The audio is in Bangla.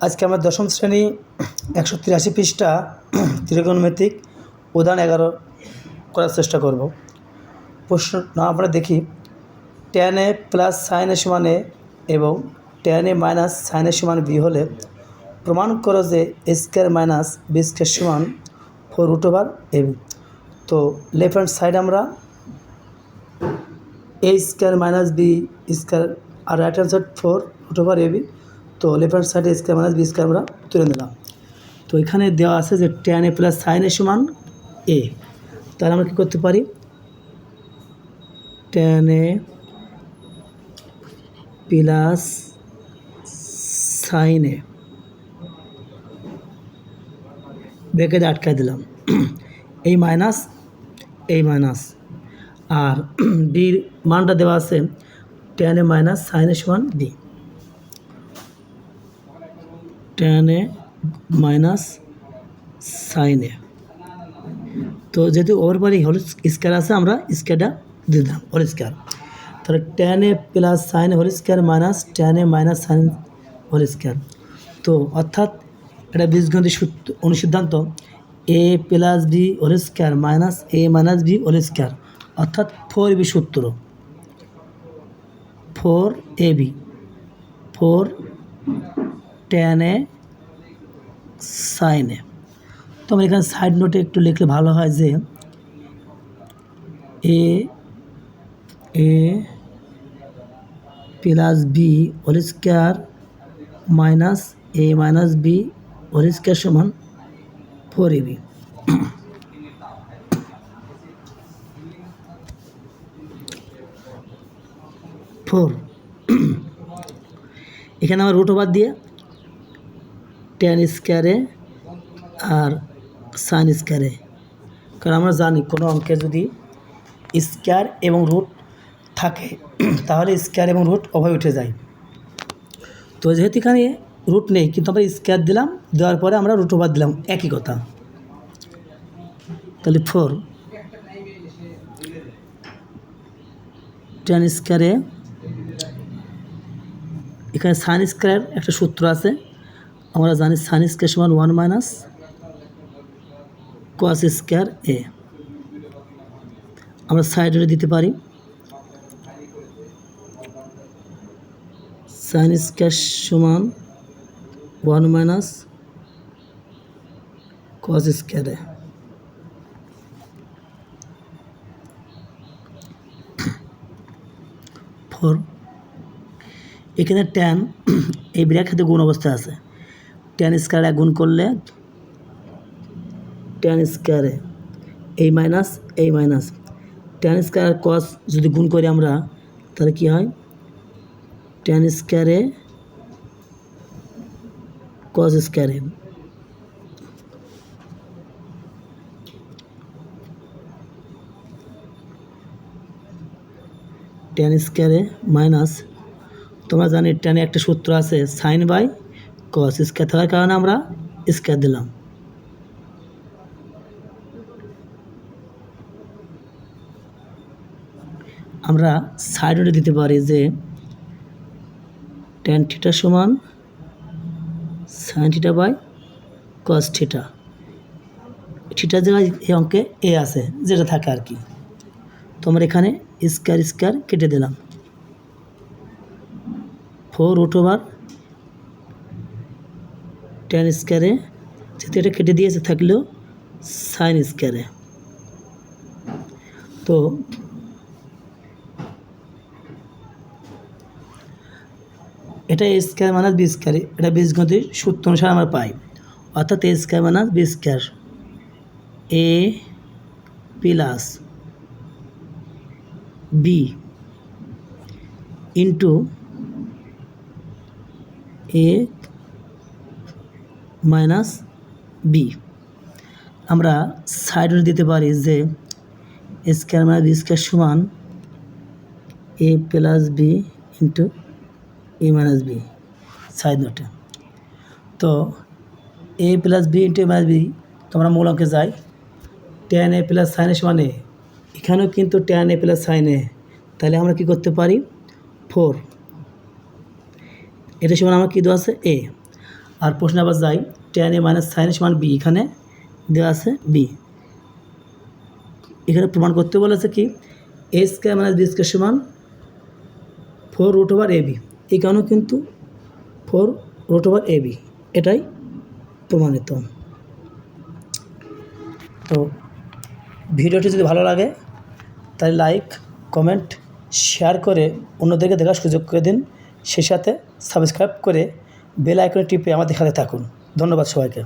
আজকে আমরা দশম শ্রেণি একশো তিরাশি পৃষ্ঠা ত্রিকোণমিতিক উদাহরণ এগারো করার চেষ্টা করব। প্রশ্ন না, আমরা দেখি tan A plus sine A সমান এ এবং tan A minus sine A সমান বি হলে প্রমাণ করো যে A square minus B square সমান four root over A B তো লেফট হ্যান্ড সাইড আমরা A square minus B square R right hand side four root over A B তো লেফট হ্যান্ড সাইডে স্কোয়ার মাইনাস বি স্কোয়ার আমরা তুলে নিলাম। তো এখানে দেওয়া আছে যে tan A plus sine A সমান এ তাহলে আমরা কী করতে পারি? Tan A plus sine A ব্রেকেটে আটকায় দিলাম। এই মাইনাস এই মাইনাস আর বির মানটা দেওয়া আছে tan A minus sine A সমান B tan A minus sine A. তো যেহেতু ওভার পারি হোল স্কোয়ার আছে, আমরা স্কোয়ারটা দিয়ে দিলাম হোল স্কোয়ার তাহলে tan A plus sine whole square minus tan A minus sine whole square তো অর্থাৎ এটা বীজগণিত অনুসিদ্ধান্ত A plus B whole square minus A minus B whole square অর্থাৎ ফোর বি সূত্র। Four A B four tan A sine. তো আমরা এখানে সাইড নোটে একটু লিখলে ভালো হয় যে A A plus B whole square minus A minus B whole square সমান ফোর এ বি। ফোর। এখানে আমার রুট ওভার দিয়ে টেন স্কোয়ারে আর সাইন স্কোয়ারে কারণ আমরা জানি কোনো অঙ্কে যদি স্কোয়ার এবং রুট থাকে, তাহলে স্কোয়ার এবং রুট অভাবে উঠে যায়। তো যেহেতু এখানে রুট নেই, কিন্তু আমরা স্কোয়ার দিলাম, দেওয়ার পরে আমরা রুট ওভার দিলাম, একই কথা। তাহলে ফোর টেন স্কোয়ারে এখানে সাইন স্কোয়ার একটা সূত্র আছে। আমরা জানি সাইন স্কোয়ার সমান one minus cos square A আমরা সাইডে দিতে পারি। সাইন স্কোয়ার সমান one minus cos square A four এখানে ট্যান এই খাতে গুণ অবস্থায় আছে। ট্যান স্কোয়ারে গুণ করলে ট্যান স্কোয়ারে এই মাইনাস এই মাইনাস ট্যান স্কোয়ার কস যদি গুণ করি আমরা, তাহলে কি হয়? ট্যান স্কোয়ারে কস স্কোয়ারে ট্যান স্কোয়ারে মাইনাস তোমরা জানি টেনে একটা সূত্র আছে সাইন বাই কস স্কোয়ার থাকার কারণে আমরা স্কোয়ার দিলাম। আমরা সাইডে দিতে পারি যে টেন থিটা সমান sine theta by cos theta থিটার জায়গায় এই অঙ্কে এ আছে, যেটা থাকে আর কি। তোমার এখানে স্কোয়ার স্কোয়ার কেটে দিলাম। ফোর রুট ওভার টেন স্কোয়ারে যেহেতু এটা কেটে দিয়েছে থাকলেও সাইন স্কোয়ারে তো এটা A square minus B square এটা বীজগতির সূত্র অনুসারে আমরা পাই। অর্থাৎ A square minus B square A plus B into A minus B. আমরা সাইড দিতে পারি যে স্কোয়ার মাইনাস বি স্কোয়ার সমান A plus B into A minus B side নোটে তো A plus B into A minus B তোমরা মূল অঙ্কে যাই টেন এ প্লাস সাইন সমান এ এখানেও কিন্তু টেন এ প্লাস সাইন তাহলে আমরা কি করতে পারি? ফোর এটা সমান আমার কী দেওয়া আছে? এ আর প্রশ্নে আবার যাই টেন এ মাইনাস সাইন সমান বি এখানে দেওয়া আছে বি এখানে প্রমাণ করতে বলেছে কি A square minus B square সমান four root over A B এখানেও কিন্তু four root over A B এটাই প্রমাণিত। তো ভিডিওটি যদি ভালো লাগে, তাহলে লাইক কমেন্ট শেয়ার করে অন্যদেরকে দেখার সুযোগ করে দিন। সেই সাথে সাবস্ক্রাইব করে বেল আইকনে টিপে আমাদের সাথে থাকুন। ধন্যবাদ সবাইকে।